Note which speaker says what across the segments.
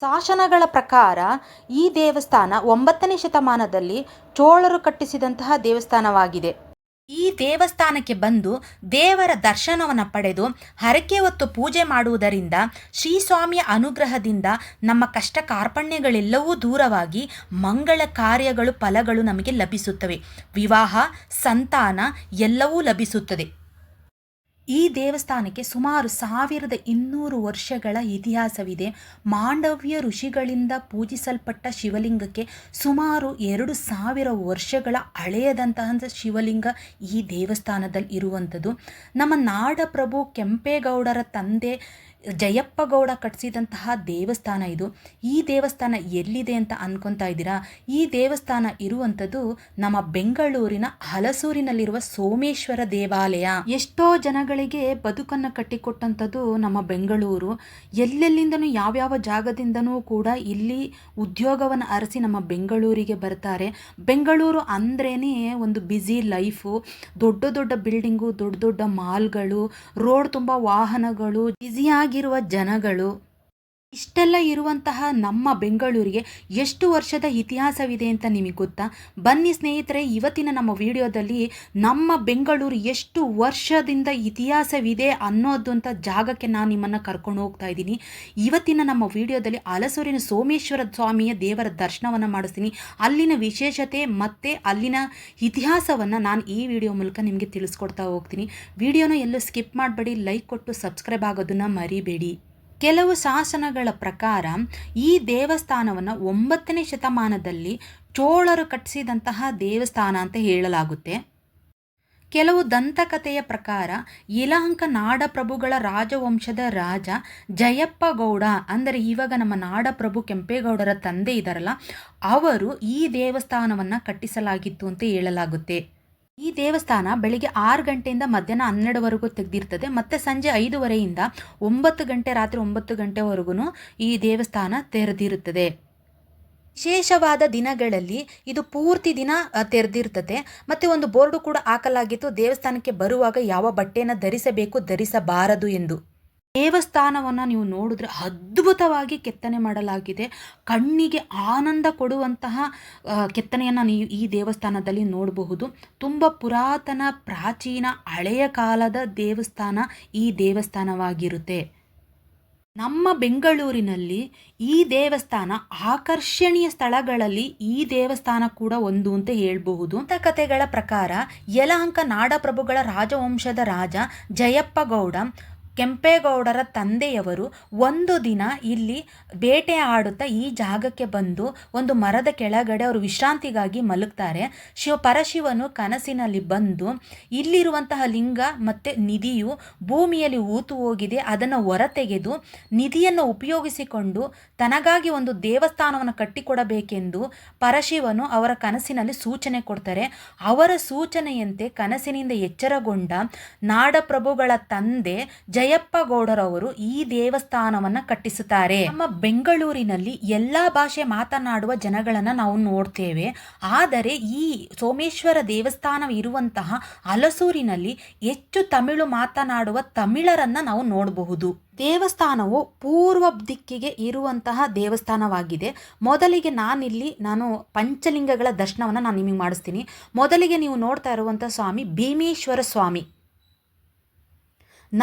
Speaker 1: ಶಾಸನಗಳ ಪ್ರಕಾರ ಈ ದೇವಸ್ಥಾನ ಒಂಬತ್ತನೇ ಶತಮಾನದಲ್ಲಿ ಚೋಳರು ಕಟ್ಟಿಸಿದಂತಹ ದೇವಸ್ಥಾನವಾಗಿದೆ. ಈ ದೇವಸ್ಥಾನಕ್ಕೆ ಬಂದು ದೇವರ ದರ್ಶನವನ್ನು ಪಡೆದು ಹರಕೆ ಹೊತ್ತು ಪೂಜೆ ಮಾಡುವುದರಿಂದ ಶ್ರೀ ಸ್ವಾಮಿಯ ಅನುಗ್ರಹದಿಂದ ನಮ್ಮ ಕಷ್ಟ ಕಾರ್ಪಣ್ಯಗಳೆಲ್ಲವೂ ದೂರವಾಗಿ ಮಂಗಳ ಕಾರ್ಯಗಳು ಫಲಗಳು ನಮಗೆ ಲಭಿಸುತ್ತವೆ. ವಿವಾಹ, ಸಂತಾನ ಎಲ್ಲವೂ ಲಭಿಸುತ್ತದೆ. ಈ ದೇವಸ್ಥಾನಕ್ಕೆ ಸುಮಾರು ಸಾವಿರದ ಇನ್ನೂರು ವರ್ಷಗಳ ಇತಿಹಾಸವಿದೆ. ಮಾಂಡವ್ಯ ಋಷಿಗಳಿಂದ ಪೂಜಿಸಲ್ಪಟ್ಟ ಶಿವಲಿಂಗಕ್ಕೆ ಸುಮಾರು ಎರಡು ಸಾವಿರ ವರ್ಷಗಳ ಹಳೆಯದಂತಹ ಶಿವಲಿಂಗ ಈ ದೇವಸ್ಥಾನದಲ್ಲಿ ಇರುವಂಥದ್ದು ನಮ್ಮ ನಾಡಪ್ರಭು ಕೆಂಪೇಗೌಡರ ತಂದೆ ಜಯಪ್ಪ ಗೌಡ ಕಟ್ಟಿಸಿದಂತಹ ದೇವಸ್ಥಾನ ಇದು. ಈ ದೇವಸ್ಥಾನ ಎಲ್ಲಿದೆ ಅಂತ ಅನ್ಕೊತಾ ಇದ್ದೀರಾ? ಈ ದೇವಸ್ಥಾನ ಇರುವಂಥದ್ದು ನಮ್ಮ ಬೆಂಗಳೂರಿನ ಹಲಸೂರಿನಲ್ಲಿರುವ ಸೋಮೇಶ್ವರ ದೇವಾಲಯ. ಎಷ್ಟೋ ಜನಗಳಿಗೆ ಬದುಕನ್ನು ಕಟ್ಟಿಕೊಟ್ಟಂಥದ್ದು ನಮ್ಮ ಬೆಂಗಳೂರು. ಎಲ್ಲೆಲ್ಲಿಂದನೂ ಯಾವ್ಯಾವ ಜಾಗದಿಂದನೂ ಕೂಡ ಇಲ್ಲಿ ಉದ್ಯೋಗವನ್ನು ಅರಸಿ ನಮ್ಮ ಬೆಂಗಳೂರಿಗೆ ಬರ್ತಾರೆ. ಬೆಂಗಳೂರು ಅಂದ್ರೇ ಒಂದು ಬ್ಯುಸಿ ಲೈಫು ದೊಡ್ಡ ದೊಡ್ಡ ಬಿಲ್ಡಿಂಗು ದೊಡ್ಡ ದೊಡ್ಡ ಮಾಲ್ಗಳು ರೋಡ್ ತುಂಬ ವಾಹನಗಳು ಬ್ಯುಸಿಯಾಗಿರುವ ಜನಗಳು ಇಷ್ಟೆಲ್ಲ ಇರುವಂತಹ ನಮ್ಮ ಬೆಂಗಳೂರಿಗೆ ಎಷ್ಟು ವರ್ಷದ ಇತಿಹಾಸವಿದೆ ಅಂತ ನಿಮಗೆ ಗೊತ್ತಾ? ಬನ್ನಿ ಸ್ನೇಹಿತರೆ, ಇವತ್ತಿನ ನಮ್ಮ ವಿಡಿಯೋದಲ್ಲಿ ನಮ್ಮ ಬೆಂಗಳೂರು ಎಷ್ಟು ವರ್ಷದಿಂದ ಇತಿಹಾಸವಿದೆ ಅನ್ನೋದು ಅಂತ ಜಾಗಕ್ಕೆ ನಾನು ನಿಮ್ಮನ್ನು ಕರ್ಕೊಂಡು ಹೋಗ್ತಾ ಇದ್ದೀನಿ. ಇವತ್ತಿನ ನಮ್ಮ ವಿಡಿಯೋದಲ್ಲಿ ಹಲಸೂರಿನ ಸೋಮೇಶ್ವರ ಸ್ವಾಮಿಯ ದೇವರ ದರ್ಶನವನ್ನು ಮಾಡಿಸ್ತೀನಿ. ಅಲ್ಲಿನ ವಿಶೇಷತೆ ಮತ್ತು ಅಲ್ಲಿನ ಇತಿಹಾಸವನ್ನು ನಾನು ಈ ವಿಡಿಯೋ ಮೂಲಕ ನಿಮಗೆ ತಿಳಿಸ್ಕೊಡ್ತಾ ಹೋಗ್ತೀನಿ. ವಿಡಿಯೋನ ಎಲ್ಲೂ ಸ್ಕಿಪ್ ಮಾಡಬೇಡಿ, ಲೈಕ್ ಕೊಟ್ಟು ಸಬ್ಸ್ಕ್ರೈಬ್ ಆಗೋದನ್ನು ಮರಿಬೇಡಿ. ಕೆಲವು ಶಾಸನಗಳ ಪ್ರಕಾರ ಈ ದೇವಸ್ಥಾನವನ್ನು ಒಂಬತ್ತನೇ ಶತಮಾನದಲ್ಲಿ ಚೋಳರು ಕಟ್ಟಿಸಿದಂತಹ ದೇವಸ್ಥಾನ ಅಂತ ಹೇಳಲಾಗುತ್ತೆ. ಕೆಲವು ದಂತಕಥೆಯ ಪ್ರಕಾರ ಯಲಹಂಕ ನಾಡಪ್ರಭುಗಳ ರಾಜವಂಶದ ರಾಜ ಜಯಪ್ಪ ಗೌಡ ಅಂದರೆ ಇವಾಗ ನಮ್ಮ ನಾಡಪ್ರಭು ಕೆಂಪೇಗೌಡರ ತಂದೆ ಇದ್ದಾರಲ್ಲ ಅವರು ಈ ದೇವಸ್ಥಾನವನ್ನು ಕಟ್ಟಿಸಲಾಗಿತ್ತು ಅಂತ ಹೇಳಲಾಗುತ್ತೆ. ಈ ದೇವಸ್ಥಾನ ಬೆಳಿಗ್ಗೆ ಆರು ಗಂಟೆಯಿಂದ ಮಧ್ಯಾಹ್ನ ಹನ್ನೆರಡುವರೆಗೂ ತೆಗೆದಿರ್ತದೆ. ಮತ್ತು ಸಂಜೆ ಐದುವರೆಯಿಂದ ಒಂಬತ್ತು ಗಂಟೆ, ರಾತ್ರಿ ಒಂಬತ್ತು ಗಂಟೆವರೆಗೂ ಈ ದೇವಸ್ಥಾನ ತೆರೆದಿರುತ್ತದೆ. ವಿಶೇಷವಾದ ದಿನಗಳಲ್ಲಿ ಇದು ಪೂರ್ತಿ ದಿನ ತೆರೆದಿರ್ತದೆ. ಮತ್ತು ಒಂದು ಬೋರ್ಡು ಕೂಡ ಹಾಕಲಾಗಿತ್ತು. ದೇವಸ್ಥಾನಕ್ಕೆ ಬರುವಾಗ ಯಾವ ಬಟ್ಟೆಯನ್ನು ಧರಿಸಬೇಕು, ಧರಿಸಬಾರದು ಎಂದು. ದೇವಸ್ಥಾನವನ್ನು ನೀವು ನೋಡಿದ್ರೆ ಅದ್ಭುತವಾಗಿ ಕೆತ್ತನೆ ಮಾಡಲಾಗಿದೆ. ಕಣ್ಣಿಗೆ ಆನಂದ ಕೊಡುವಂತಹ ಕೆತ್ತನೆಯನ್ನು ನೀವು ಈ ದೇವಸ್ಥಾನದಲ್ಲಿ ನೋಡಬಹುದು. ತುಂಬ ಪುರಾತನ, ಪ್ರಾಚೀನ, ಹಳೆಯ ಕಾಲದ ದೇವಸ್ಥಾನ ಈ ದೇವಸ್ಥಾನವಾಗಿರುತ್ತೆ. ನಮ್ಮ ಬೆಂಗಳೂರಿನಲ್ಲಿ ಈ ದೇವಸ್ಥಾನ ಆಕರ್ಷಣೀಯ ಸ್ಥಳಗಳಲ್ಲಿ ಈ ದೇವಸ್ಥಾನ ಕೂಡ ಒಂದು ಅಂತ ಹೇಳಬಹುದು. ಅಂತ ಕಥೆಗಳ ಪ್ರಕಾರ ಯಲಹಂಕ ನಾಡಪ್ರಭುಗಳ ರಾಜವಂಶದ ರಾಜ ಜಯಪ್ಪ ಗೌಡ ಕೆಂಪೇಗೌಡರ ತಂದೆಯವರು ಒಂದು ದಿನ ಇಲ್ಲಿ ಬೇಟೆ ಆಡುತ್ತಾ ಈ ಜಾಗಕ್ಕೆ ಬಂದು ಒಂದು ಮರದ ಕೆಳಗಡೆ ಅವರು ವಿಶ್ರಾಂತಿಗಾಗಿ ಮಲಗ್ತಾರೆ. ಶಿವ ಪರಶಿವನು ಕನಸಿನಲ್ಲಿ ಬಂದು ಇಲ್ಲಿರುವಂತಹ ಲಿಂಗ ಮತ್ತು ನಿಧಿಯು ಭೂಮಿಯಲ್ಲಿ ಊತು ಹೋಗಿದೆ, ಅದನ್ನು ಹೊರತೆಗೆದು ನಿಧಿಯನ್ನು ಉಪಯೋಗಿಸಿಕೊಂಡು ತನಗಾಗಿ ಒಂದು ದೇವಸ್ಥಾನವನ್ನು ಕಟ್ಟಿಕೊಡಬೇಕೆಂದು ಪರಶಿವನು ಅವರ ಕನಸಿನಲ್ಲಿ ಸೂಚನೆ ಕೊಡ್ತಾರೆ. ಅವರ ಸೂಚನೆಯಂತೆ ಕನಸಿನಿಂದ ಎಚ್ಚರಗೊಂಡ ನಾಡಪ್ರಭುಗಳ ತಂದೆ ಜಯ ಜಯಪ್ಪ ಗೌಡರವರು ಈ ದೇವಸ್ಥಾನವನ್ನ ಕಟ್ಟಿಸುತ್ತಾರೆ. ನಮ್ಮ ಬೆಂಗಳೂರಿನಲ್ಲಿ ಎಲ್ಲಾ ಭಾಷೆ ಮಾತನಾಡುವ ಜನಗಳನ್ನ ನಾವು ನೋಡ್ತೇವೆ. ಆದರೆ ಈ ಸೋಮೇಶ್ವರ ದೇವಸ್ಥಾನ ಇರುವಂತಹ ಹಲಸೂರಿನಲ್ಲಿ ಹೆಚ್ಚು ತಮಿಳು ಮಾತನಾಡುವ ತಮಿಳರನ್ನ ನಾವು ನೋಡಬಹುದು. ದೇವಸ್ಥಾನವು ಪೂರ್ವ ದಿಕ್ಕಿಗೆ ಇರುವಂತಹ ದೇವಸ್ಥಾನವಾಗಿದೆ. ಮೊದಲಿಗೆ ನಾನಿಲ್ಲಿ, ನಾನು ಪಂಚಲಿಂಗಗಳ ದರ್ಶನವನ್ನು ನಾನು ನಿಮಗೆ ಮಾಡಿಸ್ತೀನಿ. ಮೊದಲಿಗೆ ನೀವು ನೋಡ್ತಾ ಇರುವಂಥ ಸ್ವಾಮಿ ಭೀಮೇಶ್ವರ ಸ್ವಾಮಿ.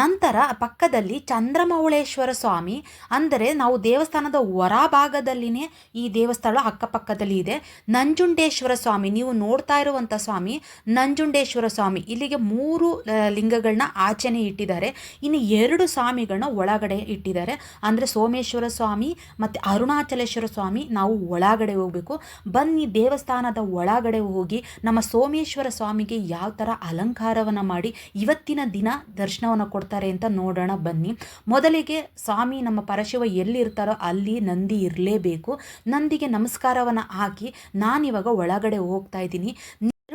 Speaker 1: ನಂತರ ಪಕ್ಕದಲ್ಲಿ ಚಂದ್ರಮೌಳೇಶ್ವರ ಸ್ವಾಮಿ, ಅಂದರೆ ನಾವು ದೇವಸ್ಥಾನದ ಹೊರಭಾಗದಲ್ಲಿನೇ ಈ ದೇವಸ್ಥಾನ ಅಕ್ಕಪಕ್ಕದಲ್ಲಿ ಇದೆ. ನಂಜುಂಡೇಶ್ವರ ಸ್ವಾಮಿ, ನೀವು ನೋಡ್ತಾ ಇರುವಂಥ ಸ್ವಾಮಿ ನಂಜುಂಡೇಶ್ವರ ಸ್ವಾಮಿ. ಇಲ್ಲಿಗೆ ಮೂರು ಲಿಂಗಗಳನ್ನ ಆಚೆನೆ ಇಟ್ಟಿದ್ದಾರೆ. ಇನ್ನು ಎರಡು ಸ್ವಾಮಿಗಳನ್ನ ಒಳಗಡೆ ಇಟ್ಟಿದ್ದಾರೆ. ಅಂದರೆ ಸೋಮೇಶ್ವರ ಸ್ವಾಮಿ ಮತ್ತು ಅರುಣಾಚಲೇಶ್ವರ ಸ್ವಾಮಿ ನಾವು ಒಳಗಡೆ ಹೋಗಬೇಕು. ಬನ್ನಿ ದೇವಸ್ಥಾನದ ಒಳಗಡೆ ಹೋಗಿ ನಮ್ಮ ಸೋಮೇಶ್ವರ ಸ್ವಾಮಿಗೆ ಯಾವ ಥರ ಅಲಂಕಾರವನ್ನು ಮಾಡಿ ಇವತ್ತಿನ ದಿನ ದರ್ಶನವನ್ನು ಕೊಡ್ತಾರೆ ಅಂತ ನೋಡೋಣ ಬನ್ನಿ. ಮೊದಲಿಗೆ ಸ್ವಾಮಿ ನಮ್ಮ ಪರಶಿವ ಎಲ್ಲಿರ್ತಾರೋ ಅಲ್ಲಿ ನಂದಿ ಇರಲೇಬೇಕು. ನಂದಿಗೆ ನಮಸ್ಕಾರವನ್ನು ಹಾಕಿ ನಾನಿವಾಗ ಒಳಗಡೆ ಹೋಗ್ತಾ ಇದ್ದೀನಿ.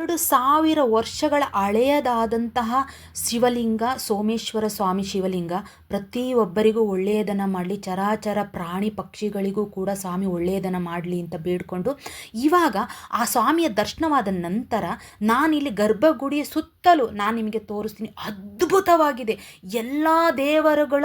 Speaker 1: ಎರಡು ಸಾವಿರ ವರ್ಷಗಳ ಹಳೆಯದಾದಂತಹ ಶಿವಲಿಂಗ, ಸೋಮೇಶ್ವರ ಸ್ವಾಮಿ ಶಿವಲಿಂಗ ಪ್ರತಿಯೊಬ್ಬರಿಗೂ ಒಳ್ಳೆಯದನ್ನು ಮಾಡಲಿ, ಚರಾಚರ ಪ್ರಾಣಿ ಪಕ್ಷಿಗಳಿಗೂ ಕೂಡ ಸ್ವಾಮಿ ಒಳ್ಳೆಯದನ್ನು ಮಾಡಲಿ ಅಂತ ಬೇಡಿಕೊಂಡು, ಇವಾಗ ಆ ಸ್ವಾಮಿಯ ದರ್ಶನವಾದ ನಂತರ ನಾನಿಲ್ಲಿ ಗರ್ಭಗುಡಿಯ ಸುತ್ತಲೂ ನಾನು ನಿಮಗೆ ತೋರಿಸ್ತೀನಿ, ಅದ್ಭುತವಾಗಿದೆ. ಎಲ್ಲ ದೇವರುಗಳ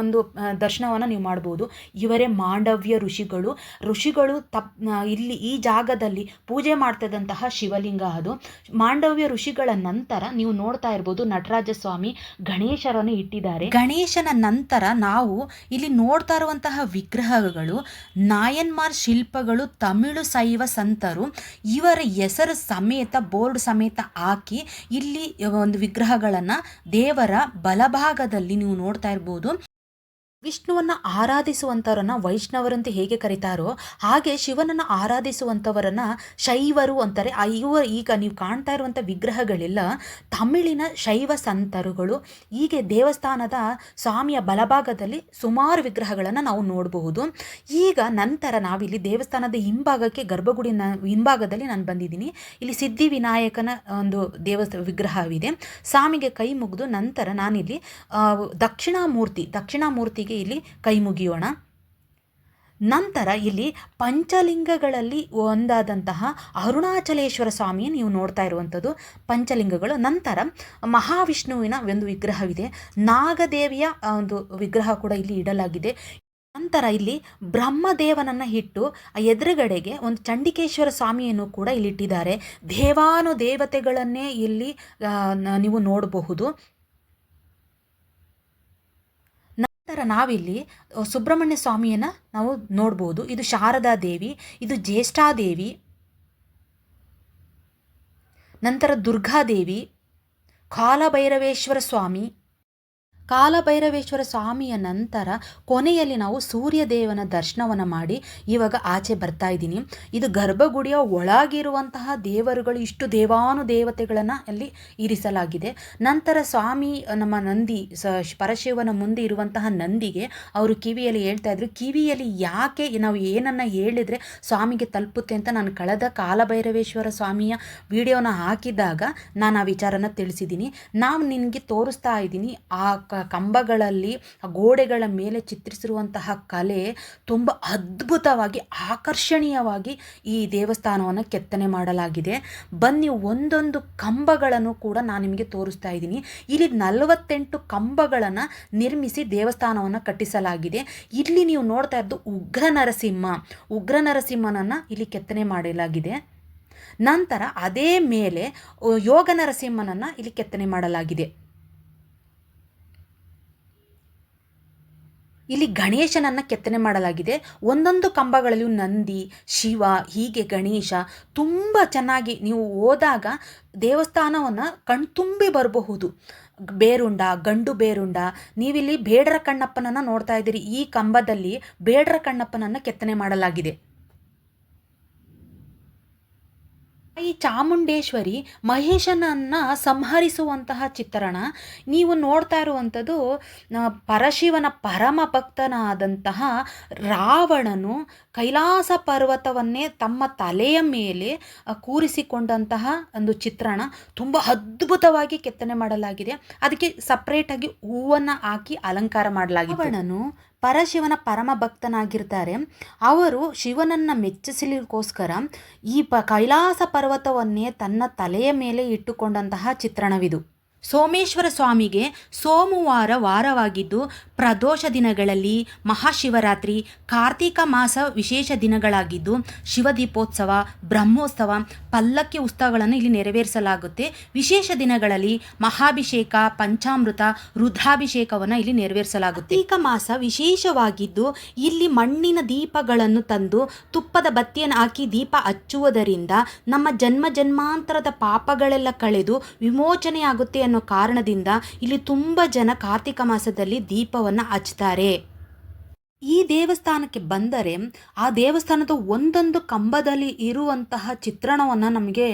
Speaker 1: ಒಂದು ದರ್ಶನವನ್ನು ನೀವು ಮಾಡ್ಬೋದು. ಇವರೇ ಮಾಂಡವ್ಯ ಋಷಿಗಳು. ಋಷಿಗಳು ತಪ್ ಇಲ್ಲಿ ಈ ಜಾಗದಲ್ಲಿ ಪೂಜೆ ಮಾಡ್ತಿದ್ದಂತಹ ಶಿವಲಿಂಗ ಅದು. ಮಾಂಡವ್ಯ ಋಷಿಗಳ ನಂತರ ನೀವು ನೋಡ್ತಾ ಇರ್ಬೋದು ನಟರಾಜ ಸ್ವಾಮಿ ಗಣೇಶರನ್ನು ಇಟ್ಟಿದ್ದಾರೆ. ಗಣೇಶನ ನಂತರ ನಾವು ಇಲ್ಲಿ ನೋಡ್ತಾ ಇರುವಂತಹ ವಿಗ್ರಹಗಳು, ನಾಯನ್ಮಾರ್ ಶಿಲ್ಪಗಳು, ತಮಿಳು ಶೈವ ಸಂತರು, ಇವರ ಹೆಸರು ಸಮೇತ, ಬೋರ್ಡ್ ಸಮೇತ ಹಾಕಿ ಇಲ್ಲಿ ಒಂದು ವಿಗ್ರಹಗಳನ್ನು ದೇವರ ಬಲಭಾಗದಲ್ಲಿ ನೀವು ನೋಡ್ತಾ ಇರ್ಬೋದು. ವಿಷ್ಣುವನ್ನು ಆರಾಧಿಸುವಂಥವರನ್ನು ವೈಷ್ಣವರಂತೆ ಹೇಗೆ ಕರೀತಾರೋ ಹಾಗೆ ಶಿವನನ್ನು ಆರಾಧಿಸುವಂಥವರನ್ನು ಶೈವರು ಅಂತಾರೆ. ಆ ಈಗ ನೀವು ಕಾಣ್ತಾ ಇರುವಂಥ ವಿಗ್ರಹಗಳೆಲ್ಲ. ತಮಿಳಿನ ಶೈವ ಸಂತರುಗಳು ಹೀಗೆ ದೇವಸ್ಥಾನದ ಸ್ವಾಮಿಯ ಬಲಭಾಗದಲ್ಲಿ ಸುಮಾರು ವಿಗ್ರಹಗಳನ್ನು ನಾವು ನೋಡಬಹುದು. ಈಗ ನಂತರ ನಾವಿಲ್ಲಿ ದೇವಸ್ಥಾನದ ಹಿಂಭಾಗಕ್ಕೆ ಗರ್ಭಗುಡಿನ ಹಿಂಭಾಗದಲ್ಲಿ ನಾನು ಬಂದಿದ್ದೀನಿ. ಇಲ್ಲಿ ಸಿದ್ಧಿ ವಿನಾಯಕನ ಒಂದು ದೇವಸ್ಥ ವಿಗ್ರಹವಿದೆ. ಸ್ವಾಮಿಗೆ ಕೈ ಮುಗಿದು ನಂತರ ನಾನಿಲ್ಲಿ ದಕ್ಷಿಣಾಮೂರ್ತಿ, ದಕ್ಷಿಣಾಮೂರ್ತಿಗೆ ಇಲ್ಲಿ ಕೈ ಮುಗಿಯೋಣ. ನಂತರ ಇಲ್ಲಿ ಪಂಚಲಿಂಗಗಳಲ್ಲಿ ಒಂದಾದಂತಹ ಅರುಣಾಚಲೇಶ್ವರ ಸ್ವಾಮಿ ನೀವು ನೋಡ್ತಾ ಇರುವಂಥದ್ದು. ಪಂಚಲಿಂಗಗಳು. ನಂತರ ಮಹಾವಿಷ್ಣುವಿನ ಒಂದು ವಿಗ್ರಹವಿದೆ. ನಾಗದೇವಿಯ ಒಂದು ವಿಗ್ರಹ ಕೂಡ ಇಲ್ಲಿ ಇಡಲಾಗಿದೆ. ನಂತರ ಇಲ್ಲಿ ಬ್ರಹ್ಮದೇವನನ್ನು ಇಟ್ಟು ಎದುರುಗಡೆಗೆ ಒಂದು ಚಂಡಿಕೇಶ್ವರ ಸ್ವಾಮಿಯನ್ನು ಕೂಡ ಇಲ್ಲಿಟ್ಟಿದ್ದಾರೆ. ದೇವಾನು ದೇವತೆಗಳನ್ನೇ ಇಲ್ಲಿ ನೀವು ನೋಡಬಹುದು. ನಂತರ ನಾವಿಲ್ಲಿ ಸುಬ್ರಹ್ಮಣ್ಯ ಸ್ವಾಮಿಯನ್ನು ನಾವು ನೋಡ್ಬೋದು. ಇದು ಶಾರದಾ ದೇವಿ, ಇದು ಜ್ಯೇಷ್ಠಾದೇವಿ ನಂತರ ದುರ್ಗಾದೇವಿ ಕಾಲಭೈರವೇಶ್ವರ ಸ್ವಾಮಿ ಕಾಲಭೈರವೇಶ್ವರ ಸ್ವಾಮಿಯ ನಂತರ ಕೊನೆಯಲ್ಲಿ ನಾವು ಸೂರ್ಯದೇವನ ದರ್ಶನವನ್ನು ಮಾಡಿ ಇವಾಗ ಆಚೆ ಬರ್ತಾ ಇದ್ದೀನಿ. ಇದು ಗರ್ಭಗುಡಿಯ ಒಳಗಿರುವಂತಹ ದೇವರುಗಳು, ಇಷ್ಟು ದೇವಾನು ದೇವತೆಗಳನ್ನು ಅಲ್ಲಿ ಇರಿಸಲಾಗಿದೆ. ನಂತರ ಸ್ವಾಮಿ, ನಮ್ಮ ನಂದಿ ಪರಶಿವನ ಮುಂದೆ ಇರುವಂತಹ ನಂದಿಗೆ ಅವರು ಕಿವಿಯಲ್ಲಿ ಹೇಳ್ತಾ ಇದ್ರು, ಕಿವಿಯಲ್ಲಿ ಯಾಕೆ ನಾವು ಏನನ್ನು ಹೇಳಿದರೆ ಸ್ವಾಮಿಗೆ ತಲುಪುತ್ತೆ ಅಂತ ನಾನು ಕಳೆದ ಕಾಲಭೈರವೇಶ್ವರ ಸ್ವಾಮಿಯ ವಿಡಿಯೋನ ಹಾಕಿದಾಗ ನಾನು ಆ ವಿಚಾರನ ತಿಳಿಸಿದ್ದೀನಿ. ನಾವು ನಿನಗೆ ತೋರಿಸ್ತಾ ಇದ್ದೀನಿ, ಆ ಕಂಬಗಳಲ್ಲಿ ಗೋಡೆಗಳ ಮೇಲೆ ಚಿತ್ರಿಸಿರುವಂತಹ ಕಲೆ ತುಂಬ ಅದ್ಭುತವಾಗಿ, ಆಕರ್ಷಣೀಯವಾಗಿ ಈ ದೇವಸ್ಥಾನವನ್ನು ಕೆತ್ತನೆ ಮಾಡಲಾಗಿದೆ. ಬನ್ನಿ, ಒಂದೊಂದು ಕಂಬಗಳನ್ನು ಕೂಡ ನಾನು ನಿಮಗೆ ತೋರಿಸ್ತಾ ಇದ್ದೀನಿ. ಇಲ್ಲಿ ನಲವತ್ತೆಂಟು ಕಂಬಗಳನ್ನು ನಿರ್ಮಿಸಿ ದೇವಸ್ಥಾನವನ್ನು ಕಟ್ಟಿಸಲಾಗಿದೆ. ಇಲ್ಲಿ ನೀವು ನೋಡ್ತಾ ಇದ್ದು ಉಗ್ರ ನರಸಿಂಹ. ಉಗ್ರ ನರಸಿಂಹನನ್ನು ಇಲ್ಲಿ ಕೆತ್ತನೆ ಮಾಡಲಾಗಿದೆ. ನಂತರ ಅದೇ ಮೇಲೆ, ಯೋಗ ನರಸಿಂಹನನ್ನು ಇಲ್ಲಿ ಕೆತ್ತನೆ ಮಾಡಲಾಗಿದೆ. ಇಲ್ಲಿ ಗಣೇಶನನ್ನು ಕೆತ್ತನೆ ಮಾಡಲಾಗಿದೆ. ಒಂದೊಂದು ಕಂಬಗಳಲ್ಲೂ ನಂದಿ, ಶಿವ, ಹೀಗೆ ಗಣೇಶ ತುಂಬ ಚೆನ್ನಾಗಿ ನೀವು ಹೋದಾಗ ದೇವಸ್ಥಾನವನ್ನು ಕಣ್ತುಂಬಿ ಬರಬಹುದು. ಬೇರುಂಡ, ಗಂಡು ಬೇರುಂಡ, ನೀವಿಲ್ಲಿ ಬೇಡರ ಕಣ್ಣಪ್ಪನನ್ನು ನೋಡ್ತಾ ಇದ್ದೀರಿ. ಈ ಕಂಬದಲ್ಲಿ ಬೇಡರ ಕಣ್ಣಪ್ಪನನ್ನು ಕೆತ್ತನೆ ಮಾಡಲಾಗಿದೆ. ಈ ಚಾಮುಂಡೇಶ್ವರಿ ಮಹೇಶನನ್ನು ಸಂಹರಿಸುವಂತಹ ಚಿತ್ರಣ, ನೀವು ನೋಡ್ತಾ ಇರುವಂಥದ್ದು ಪರಶಿವನ ಪರಮ ಭಕ್ತನಾದಂತಹ ರಾವಣನು ಕೈಲಾಸ ಪರ್ವತವನ್ನೇ ತಮ್ಮ ತಲೆಯ ಮೇಲೆ ಕೂರಿಸಿಕೊಂಡಂತಹ ಒಂದು ಚಿತ್ರಣ. ತುಂಬ ಅದ್ಭುತವಾಗಿ ಕೆತ್ತನೆ ಮಾಡಲಾಗಿದೆ. ಅದಕ್ಕೆ ಸಪ್ರೇಟಾಗಿ ಹೂವನ್ನು ಹಾಕಿ ಅಲಂಕಾರ ಮಾಡಲಾಗಿದೆ ರಾವಣನು ಪರಶಿವನ ಪರಮ ಭಕ್ತನಾಗಿರ್ತಾರೆ. ಅವರು ಶಿವನನ್ನು ಮೆಚ್ಚಿಸಲಿಕ್ಕೋಸ್ಕರ ಈ ಪ ಕೈಲಾಸ ಪರ್ವತವನ್ನೇ ತನ್ನ ತಲೆಯ ಮೇಲೆ ಇಟ್ಟುಕೊಂಡಂತಹ ಚಿತ್ರಣವಿದು. ಸೋಮೇಶ್ವರ ಸ್ವಾಮಿಗೆ ಸೋಮವಾರ ವಾರವಾಗಿದ್ದು, ಪ್ರದೋಷ ದಿನಗಳಲ್ಲಿ ಮಹಾಶಿವರಾತ್ರಿ, ಕಾರ್ತಿಕ ಮಾಸ ವಿಶೇಷ ದಿನಗಳಾಗಿದ್ದು, ಶಿವದೀಪೋತ್ಸವ, ಬ್ರಹ್ಮೋತ್ಸವ, ಪಲ್ಲಕ್ಕಿ ಉತ್ಸವಗಳನ್ನು ಇಲ್ಲಿ ನೆರವೇರಿಸಲಾಗುತ್ತೆ. ವಿಶೇಷ ದಿನಗಳಲ್ಲಿ ಮಹಾಭಿಷೇಕ, ಪಂಚಾಮೃತ, ರುದ್ರಾಭಿಷೇಕವನ್ನು ಇಲ್ಲಿ ನೆರವೇರಿಸಲಾಗುತ್ತೆ. ಕಾರ್ತಿಕ ಮಾಸ ವಿಶೇಷವಾಗಿದ್ದು, ಇಲ್ಲಿ ಮಣ್ಣಿನ ದೀಪಗಳನ್ನು ತಂದು ತುಪ್ಪದ ಬತ್ತಿಯನ್ನು ಹಾಕಿ ದೀಪ ಹಚ್ಚುವುದರಿಂದ ನಮ್ಮ ಜನ್ಮ ಜನ್ಮಾಂತರದ ಪಾಪಗಳೆಲ್ಲ ಕಳೆದು ವಿಮೋಚನೆಯಾಗುತ್ತೆ ಅನ್ನೋ ಕಾರಣದಿಂದ ಇಲ್ಲಿ ತುಂಬ ಜನ ಕಾರ್ತಿಕ ಮಾಸದಲ್ಲಿ ದೀಪವನ್ನು ಹಚ್ತಾರೆ. ಈ ದೇವಸ್ಥಾನಕ್ಕೆ ಬಂದರೆ ಆ ದೇವಸ್ಥಾನದ ಒಂದೊಂದು ಕಂಬದಲ್ಲಿ ಇರುವಂತಹ ಚಿತ್ರಣವನ್ನು ನಮಗೆ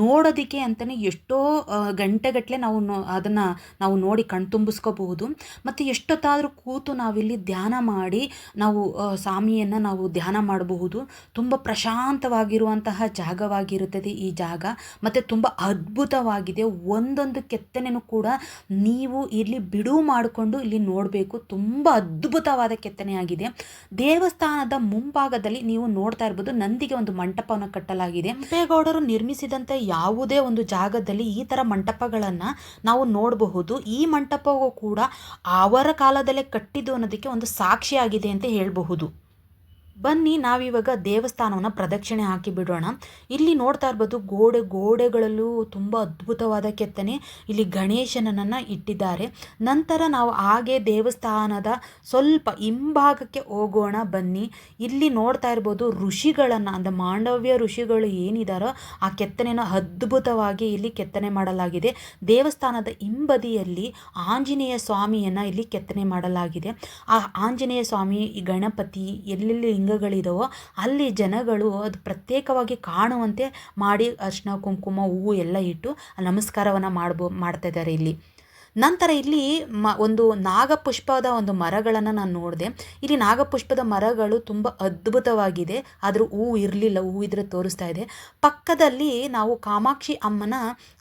Speaker 1: ನೋಡೋದಕ್ಕೆ ಅಂತಲೇ ಎಷ್ಟೋ ಗಂಟೆಗಟ್ಟಲೆ ನಾವು ನೋ, ಅದನ್ನು ನಾವು ನೋಡಿ ಕಣ್ತುಂಬಿಸ್ಕೋಬಹುದು ಮತ್ತು ಎಷ್ಟೊತ್ತಾದರೂ ಕೂತು ನಾವಿಲ್ಲಿ ಧ್ಯಾನ ಮಾಡಿ ನಾವು ಸ್ವಾಮಿಯನ್ನು ನಾವು ಧ್ಯಾನ ಮಾಡಬಹುದು. ತುಂಬ ಪ್ರಶಾಂತವಾಗಿರುವಂತಹ ಜಾಗವಾಗಿರುತ್ತದೆ ಈ ಜಾಗ. ಮತ್ತು ತುಂಬ ಅದ್ಭುತವಾಗಿದೆ. ಒಂದೊಂದು ಕೆತ್ತನೆನೂ ಕೂಡ ನೀವು ಇಲ್ಲಿ ಬಿಡುವು ಮಾಡಿಕೊಂಡು ಇಲ್ಲಿ ನೋಡಬೇಕು. ತುಂಬ ಅದ್ಭುತವಾದ ಕೆತ್ತನೆ ಆಗಿದೆ ದೇವಸ್ಥಾನದ ಮುಂಭಾಗದಲ್ಲಿ ನೀವು ನೋಡ್ತಾ ಇರ್ಬೋದು ನಂದಿಗೆ ಒಂದು ಮಂಟಪವನ್ನು ಕಟ್ಟಲಾಗಿದೆ. ಕೆಂಪೇಗೌಡರು ನಿರ್ಮಿಸಿದಂತೆ ಯಾವುದೇ ಒಂದು ಜಾಗದಲ್ಲಿ ಈ ತರ ಮಂಟಪಗಳನ್ನ ನಾವು ನೋಡಬಹುದು. ಈ ಮಂಟಪವು ಕೂಡ ಅವರ ಕಾಲದಲ್ಲೇ ಕಟ್ಟಿದ್ದು ಅನ್ನೋದಕ್ಕೆ ಒಂದು ಸಾಕ್ಷಿಯಾಗಿದೆ ಅಂತ ಹೇಳಬಹುದು. ಬನ್ನಿ, ನಾವಿವಾಗ ದೇವಸ್ಥಾನವನ್ನು ಪ್ರದಕ್ಷಿಣೆ ಹಾಕಿ ಬಿಡೋಣ. ಇಲ್ಲಿ ನೋಡ್ತಾ ಇರ್ಬೋದು ಗೋಡೆ, ಗೋಡೆಗಳಲ್ಲೂ ತುಂಬ ಅದ್ಭುತವಾದ ಕೆತ್ತನೆ ಇಲ್ಲಿ ಗಣೇಶನನ್ನು ಇಟ್ಟಿದ್ದಾರೆ. ನಂತರ ನಾವು ಹಾಗೆ ದೇವಸ್ಥಾನದ ಸ್ವಲ್ಪ ಹಿಂಭಾಗಕ್ಕೆ ಹೋಗೋಣ, ಬನ್ನಿ. ಇಲ್ಲಿ ನೋಡ್ತಾ ಇರ್ಬೋದು ಋಷಿಗಳನ್ನು, ಅಂದರೆ ಮಾಂಡವ್ಯ ಋಷಿಗಳು ಏನಿದಾರೋ ಆ ಕೆತ್ತನೆಯನ್ನು ಅದ್ಭುತವಾಗಿ ಇಲ್ಲಿ ಕೆತ್ತನೆ ಮಾಡಲಾಗಿದೆ. ದೇವಸ್ಥಾನದ ಹಿಂಬದಿಯಲ್ಲಿ ಆಂಜನೇಯ ಸ್ವಾಮಿಯನ್ನು ಇಲ್ಲಿ ಕೆತ್ತನೆ ಮಾಡಲಾಗಿದೆ. ಆ ಆಂಜನೇಯ ಸ್ವಾಮಿ ಗಣಪತಿ, ಎಲ್ಲೆಲ್ಲಿ ಲಿಂಗಗಳಿದಾವೋ, ಅಲ್ಲಿ ಜನಗಳು ಅದು ಪ್ರತ್ಯೇಕವಾಗಿ ಕಾಣುವಂತೆ ಮಾಡಿ ಅರ್ಶಿನ ಕುಂಕುಮ, ಹೂವು ಎಲ್ಲ ಇಟ್ಟು ನಮಸ್ಕಾರವನ್ನು ಮಾಡ್ಬೋ ಮಾಡ್ತಾ ಇದ್ದಾರೆ ಇಲ್ಲಿ. ನಂತರ ಇಲ್ಲಿ ಮ, ಒಂದು ನಾಗಪುಷ್ಪದ ಒಂದು ಮರಗಳನ್ನು ನಾನು ನೋಡಿದೆ. ಇಲ್ಲಿ ನಾಗಪುಷ್ಪದ ಮರಗಳು ತುಂಬ ಅದ್ಭುತವಾಗಿದೆ. ಆದರೂ ಹೂವು ಇರಲಿಲ್ಲ ಹೂವು ಇದ್ರೆ ತೋರಿಸ್ತಾ ಇದೆ. ಪಕ್ಕದಲ್ಲಿ ನಾವು ಕಾಮಾಕ್ಷಿ ಅಮ್ಮನ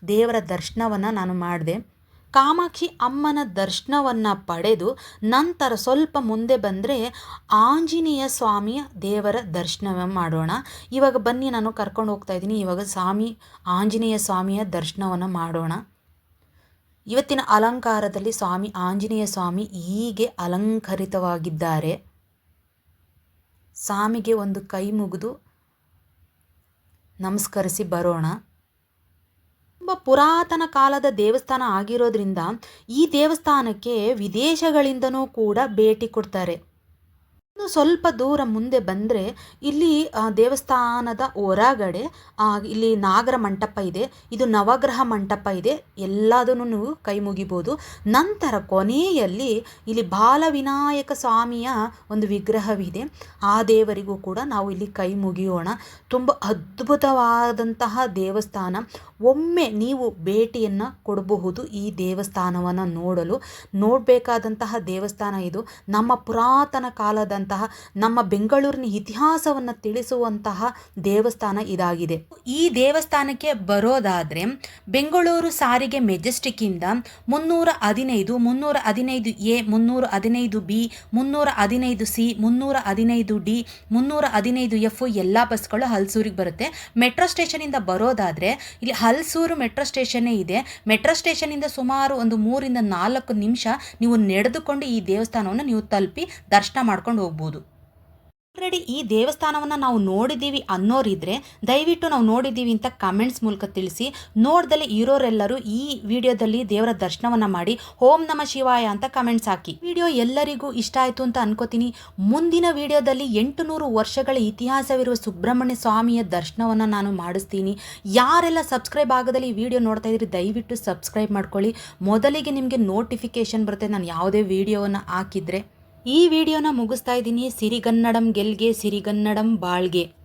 Speaker 1: ದೇವರ ದರ್ಶನವನ್ನು ನಾನು ಮಾಡಿದೆ. ಕಾಮಾಕ್ಷಿ ಅಮ್ಮನ ದರ್ಶನವನ್ನು ಪಡೆದು ನಂತರ ಸ್ವಲ್ಪ ಮುಂದೆ ಬಂದರೆ ಆಂಜನೇಯ ಸ್ವಾಮಿಯ ದೇವರ ದರ್ಶನ ಮಾಡೋಣ. ಇವಾಗ ಬನ್ನಿ, ನಾನು ಕರ್ಕೊಂಡು ಹೋಗ್ತಾ ಇದ್ದೀನಿ. ಇವಾಗ ಸ್ವಾಮಿ, ಆಂಜನೇಯ ಸ್ವಾಮಿಯ ದರ್ಶನವನ್ನು ಮಾಡೋಣ. ಇವತ್ತಿನ ಅಲಂಕಾರದಲ್ಲಿ ಸ್ವಾಮಿ, ಆಂಜನೇಯ ಸ್ವಾಮಿ ಹೀಗೆ ಅಲಂಕರಿತವಾಗಿದ್ದಾರೆ. ಸ್ವಾಮಿಗೆ ಒಂದು ಕೈ ಮುಗಿದು ನಮಸ್ಕರಿಸಿ ಬರೋಣ. ತುಂಬ ಪುರಾತನ ಕಾಲದ ದೇವಸ್ಥಾನ ಆಗಿರೋದ್ರಿಂದ ಈ ದೇವಸ್ಥಾನಕ್ಕೆ ವಿದೇಶಗಳಿಂದನೂ ಕೂಡ ಭೇಟಿ ಕೊಡ್ತಾರೆ. ಇನ್ನು ಸ್ವಲ್ಪ ದೂರ ಮುಂದೆ ಬಂದರೆ ಇಲ್ಲಿ ದೇವಸ್ಥಾನದ ಹೊರಗಡೆ ಇಲ್ಲಿ ನಾಗರ ಮಂಟಪ ಇದೆ. ಇದು ನವಗ್ರಹ ಮಂಟಪ ಇದೆ. ಎಲ್ಲದನ್ನು ನೀವು ಕೈ ಮುಗಿಬೋದು. ನಂತರ ಕೊನೆಯಲ್ಲಿ ಇಲ್ಲಿ ಬಾಲವಿನಾಯಕ ಸ್ವಾಮಿಯ ಒಂದು ವಿಗ್ರಹವಿದೆ. ಆ ದೇವರಿಗೂ ಕೂಡ ನಾವು ಇಲ್ಲಿ ಕೈ ಮುಗಿಯೋಣ. ತುಂಬ ಅದ್ಭುತವಾದಂತಹ ದೇವಸ್ಥಾನ. ಒಮ್ಮೆ ನೀವು ಭೇಟಿಯನ್ನು ಕೊಡಬಹುದು ಈ ದೇವಸ್ಥಾನವನ್ನು ನೋಡಲು. ನೋಡಬೇಕಾದಂತಹ ದೇವಸ್ಥಾನ ಇದು. ನಮ್ಮ ಪುರಾತನ ಕಾಲದಂತಹ ನಮ್ಮ ಬೆಂಗಳೂರಿನ ಇತಿಹಾಸವನ್ನು ತಿಳಿಸುವಂತಹ ದೇವಸ್ಥಾನ ಇದಾಗಿದೆ. ಈ ದೇವಸ್ಥಾನಕ್ಕೆ ಬರೋದಾದರೆ ಬೆಂಗಳೂರು ಸಾರಿಗೆ ಮೆಜೆಸ್ಟಿಕ್ಕಿಂದ ಮುನ್ನೂರ ಹದಿನೈದು ಮುನ್ನೂರ ಹದಿನೈದು ಎ, ಮುನ್ನೂರ ಹದಿನೈದು ಬಿ, ಮುನ್ನೂರ ಹದಿನೈದು ಸಿ, ಮುನ್ನೂರ ಹದಿನೈದು ಡಿ, ಮುನ್ನೂರ ಹದಿನೈದು ಎಫ್ ಎಲ್ಲ ಬಸ್ಗಳು ಹಲ್ಸೂರಿಗೆ ಬರುತ್ತೆ. ಮೆಟ್ರೋ ಸ್ಟೇಷನಿಂದ ಬರೋದಾದರೆ ಇಲ್ಲಿ ಹಲ್ಸೂರು ಮೆಟ್ರೋ ಸ್ಟೇಷನ್ನೇ ಇದೆ. ಮೆಟ್ರೋ ಸ್ಟೇಷನಿಂದ ಸುಮಾರು ಒಂದು ಮೂರಿಂದ ನಾಲ್ಕು ನಿಮಿಷ ನೀವು ನಡೆದುಕೊಂಡು ಈ ದೇವಸ್ಥಾನವನ್ನು ನೀವು ತಲುಪಿ ದರ್ಶನ ಮಾಡ್ಕೊಂಡು ಹೋಗ್ಬೋದು. ಆಲ್ರೆಡಿ ಈ ದೇವಸ್ಥಾನವನ್ನು ನಾವು ನೋಡಿದ್ದೀವಿ ಅನ್ನೋರಿದ್ರೆ ದಯವಿಟ್ಟು ನಾವು ನೋಡಿದ್ದೀವಿ ಅಂತ ಕಮೆಂಟ್ಸ್ ಮೂಲಕ ತಿಳಿಸಿ. ನೋಡ್ದಲ್ಲಿ ಇರೋರೆಲ್ಲರೂ ಈ ವಿಡಿಯೋದಲ್ಲಿ ದೇವರ ದರ್ಶನವನ್ನು ಮಾಡಿ ಓಂ ನಮ ಶಿವಾಯ ಅಂತ ಕಮೆಂಟ್ಸ್ ಹಾಕಿ. ವಿಡಿಯೋ ಎಲ್ಲರಿಗೂ ಇಷ್ಟ ಆಯಿತು ಅಂತ ಅನ್ಕೋತೀನಿ. ಮುಂದಿನ ವಿಡಿಯೋದಲ್ಲಿ ಎಂಟು ನೂರು ವರ್ಷಗಳ ಇತಿಹಾಸವಿರುವ ಸುಬ್ರಹ್ಮಣ್ಯ ಸ್ವಾಮಿಯ ದರ್ಶನವನ್ನು ನಾನು ಮಾಡಿಸ್ತೀನಿ. ಯಾರೆಲ್ಲ ಸಬ್ಸ್ಕ್ರೈಬ್ ಆಗದಲ್ಲಿ ಈ ವಿಡಿಯೋ ನೋಡ್ತಾ ಇದ್ರಿ ದಯವಿಟ್ಟು ಸಬ್ಸ್ಕ್ರೈಬ್ ಮಾಡ್ಕೊಳ್ಳಿ. ಮೊದಲಿಗೆ ನಿಮಗೆ ನೋಟಿಫಿಕೇಶನ್ ಬರುತ್ತೆ. ನಾನು ಯಾವುದೇ ವಿಡಿಯೋವನ್ನು ಹಾಕಿದರೆ. ಈ ವಿಡಿಯೋನ ಮುಗಿಸ್ತಾ ಇದ್ದೀನಿ. ಸಿರಿಗನ್ನಡಂ ಗೆಲ್ಗೆ ಸಿರಿಗನ್ನಡಂ ಬಾಳ್ಗೆ.